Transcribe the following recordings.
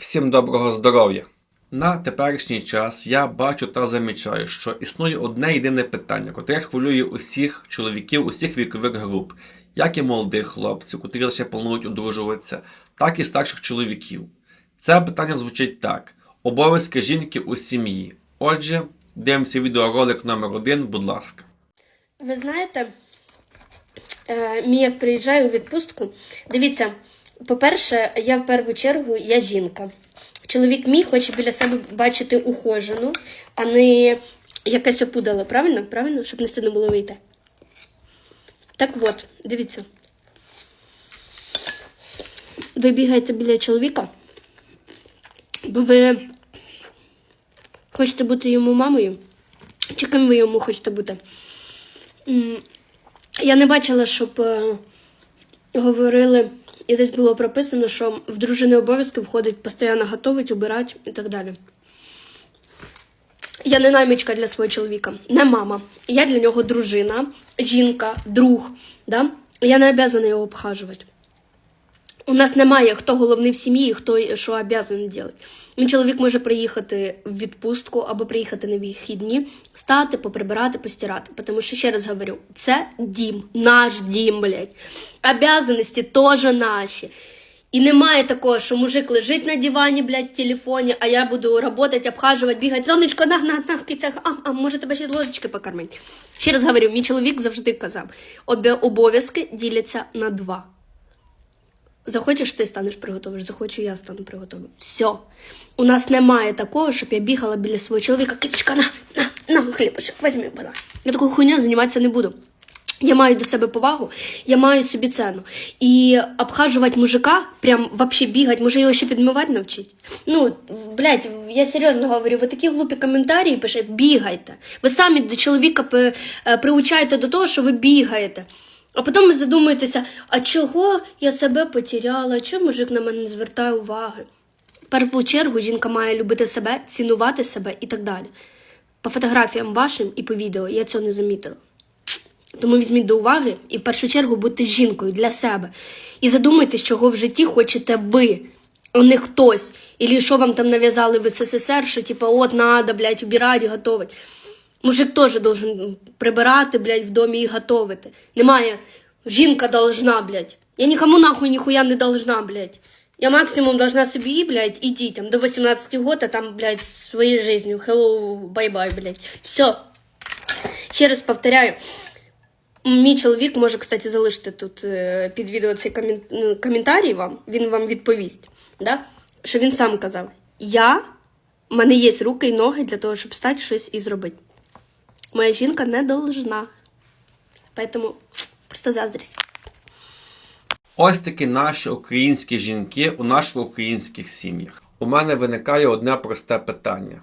Всім доброго здоров'я! На теперішній час я бачу та замічаю, що існує одне єдине питання, котре хвилює усіх чоловіків, усіх вікових груп, як і молодих хлопців, котрі лише планують одружуватися, так і старших чоловіків. Це питання звучить так: обов'язки жінки у сім'ї. Отже, дивимося відеоролик номер один, будь ласка. Ви знаєте, е, мій як приїжджаю у відпустку, дивіться, по-перше, я в першу чергу я жінка. Чоловік мій хоче біля себе бачити ухожену, а не якесь опудало, правильно? Правильно? Щоб не стидно було вийти. Так от, дивіться. Ви бігаєте біля чоловіка, бо ви хочете бути йому мамою? Чи ким ви йому хочете бути? Я не бачила, щоб е, говорили, і десь було прописано, що в дружини обов'язки входить постійно готувати, убирати і так далі. Я не наймичка для свого чоловіка, не мама. Я для нього дружина, жінка, друг. Да? Я не обязана його обхажувати. У нас немає хто головний в сім'ї, хто що обязаний робити. Мій чоловік може приїхати в відпустку або приїхати на вихідні, стати, поприбирати, постирати. Тому що, ще раз говорю, це дім, наш дім, блядь. Обязаності теж наші. І немає такого, що мужик лежить на дивані, блядь, в телефоні, а я буду работать, обхажувати, бігати. Сонечко, на, на, на, кицях, а, а може тебе ще ложечки покормити. Ще раз говорю, мій чоловік завжди казав, обов'язки діляться на два. Захочеш, ти станеш приготовиш, захочу, я стану приготовлю. Все. У нас немає такого, щоб я бігала біля свого чоловіка, киточка, на, на, на хлібочок, візьми, будь. Я такою хуйнею займатися не буду. Я маю до себе повагу, я маю собі ціну. І обхажувати мужика, прям вообще бігати, може його ще підмивати навчить. Ну, блядь, я серйозно говорю, ви такі глупі коментарі пишете, бігайте. Ви самі до чоловіка е, приучаєте до того, що ви бігаєте. А потім ви задумуєтеся, а чого я себе потеряла, чому мужик на мене не звертає уваги? В першу чергу жінка має любити себе, цінувати себе і так далі. По фотографіям вашим і по відео я цього не замітила. Тому візьміть до уваги і в першу чергу будьте жінкою для себе. І задумайтесь, чого в житті хочете ви, а не хтось. Ілі що вам там нав'язали в СССР, що типа от надо, блядь, убирати, готувати. Мужик теж должен прибирати, блядь, в домі і готувати. Немає. Жінка должна, блядь. Я нікому нахуй ніхуя не должна, блядь. Я максимум должна собі, блядь, і дітям до 18 років, а там, блядь, своєю жизнью. Hello, бай-бай, блядь. Все. Ще раз повторяю. Мій чоловік може, кстати, залишити тут е, під відео цей ну, коментарій вам, він вам відповість. Да? Що він сам казав: Я, в мене є руки і ноги для того, щоб стати щось і зробити. Моя жінка не должна. Поэтому просто заздрість. Ось такі наші українські жінки у наших українських сім'ях. У мене виникає одне просте питання: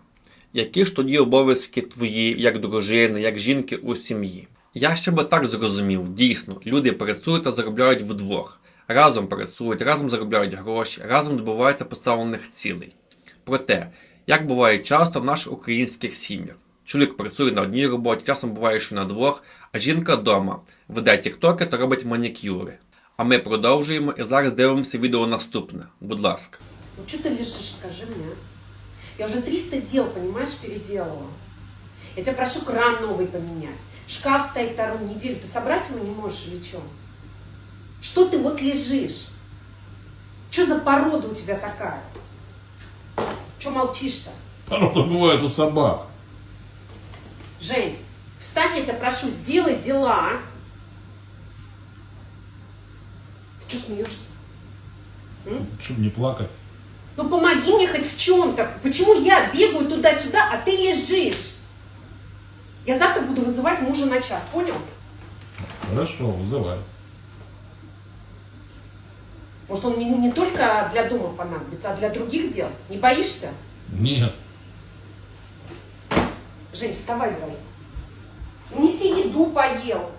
які ж тоді обов'язки твої, як дружини, як жінки у сім'ї? Я ще би так зрозумів, дійсно, люди працюють та заробляють вдвох. Разом працюють, разом заробляють гроші, разом добиваються поставлених цілей. Проте, як буває часто в наших українських сім'ях, чоловік працює на одній роботі, часом буває, що на двох, а жінка вдома веде тіктоки та робить манікюри. А ми продовжуємо і зараз дивимося відео наступне. Будь ласка. Ну что ты лежишь, скажи мне. а? Я уже 300 дел, понимаешь, переделала. Я тебя прошу кран новый поменять. Шкаф стоит вторую неделю. Ты собрать его не можешь или что? Что ты вот лежишь? Что за порода у тебя такая? Что молчишь-то? Порода бывает у собак. Жень, встань, я тебя прошу, сделай дела. Ты что смеешься? Чтобы не плакать. Ну помоги мне хоть в чем-то. Почему я бегаю туда-сюда, а ты лежишь? Я завтра буду вызывать мужа на час, понял? Хорошо, вызывай. Может, он не, не только для дома понадобится, а для других дел. Не боишься? Нет. Жень, вставай, говорю. Неси еду, поел.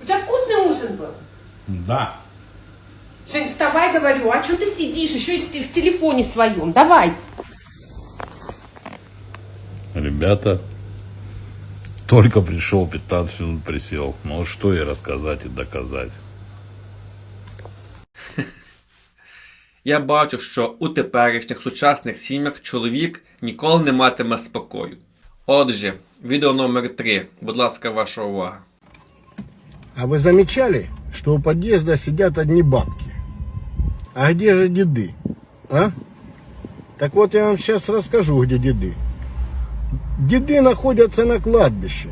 У тебя вкусный ужин был? Да. Жень, вставай, говорю. А что ты сидишь? Еще и в телефоне своем. Давай. Ребята, только пришел, 15 минут присел. Ну вот что ей рассказать и доказать. Я бачу, що у теперішніх сучасних сім'ях чоловік ніколи не матиме спокою. Отже, відео номер 3. Будь ласка, ваша увага. А вы замечали, что у подъезда сидят одни бабки? А где же деды? А? Так вот я вам сейчас расскажу, где деды. Деды находятся на кладбище,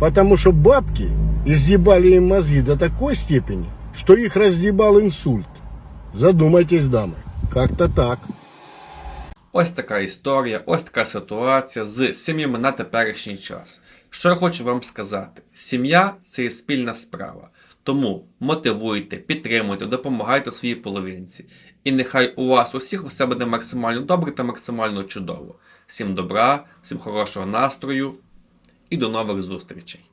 потому что бабки изъебали им мозги до такой степени, что их разъебал инсульт. Задумайтесь, дамы, как-то так. Ось така історія, ось така ситуація з сім'ями на теперішній час. Що я хочу вам сказати: сім'я це є спільна справа. Тому мотивуйте, підтримуйте, допомагайте своїй половинці. І нехай у вас усіх усе буде максимально добре та максимально чудово. Всім добра, всім хорошого настрою і до нових зустрічей!